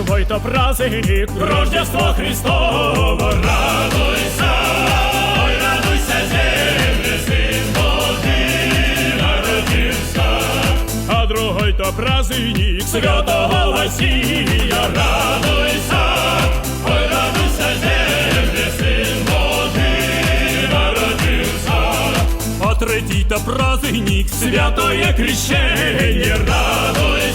А первой-то праздник Рождество Христово. Радуйся, ой, радуйся, земле, Сын Божий народился А другой-то праздник Святого Василия Радуйся, ой, радуйся, земле, Сын Божий народился А третий-то праздник Святое Крещение Радуйся,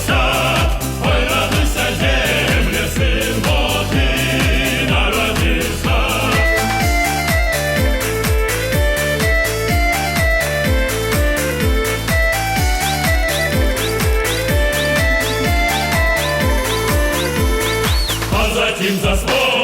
затім за слово.